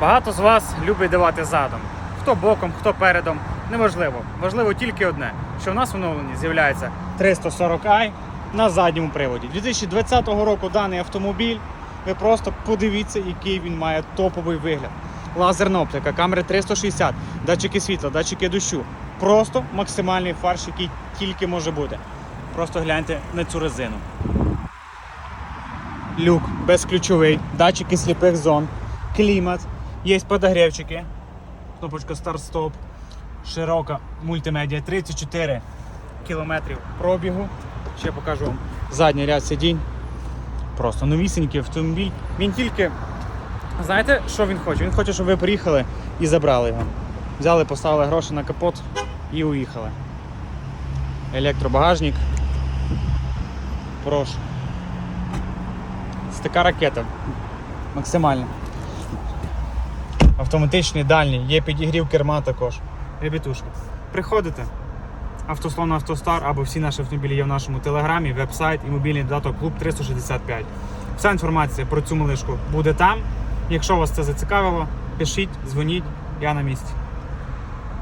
Багато з вас любить давати задом. Хто боком, хто передом. Неважливо. Важливо тільки одне, що в нас в оновленні з'являється 340i на задньому приводі. 2020 року даний автомобіль. Ви просто подивіться, який він має топовий вигляд. Лазерна оптика, камери 360, датчики світла, датчики дощу. Просто максимальний фарш, який тільки може бути. Просто гляньте на цю резину. Люк безключовий, датчики сліпих зон, клімат, є подогрівчики, кнопочка старт-стоп, широка мультимедіа, 34 кілометрів пробігу. Ще покажу вам задній ряд сидінь. Просто новісенький автомобіль. Він тільки, знаєте, що він хоче? Він хоче, щоб ви приїхали і забрали його. Взяли, поставили гроші на капот і уїхали. Електробагажник. Прошу. Це така ракета. Максимально. Автоматичний дальній, є підігрів керма також. Ребятушки, приходите. Автослон Автостар або всі наші автомобілі є в нашому телеграмі, веб-сайт і мобільний додаток Клуб 365. Вся інформація про цю малишку буде там. Якщо вас це зацікавило, пишіть, дзвоніть, я на місці.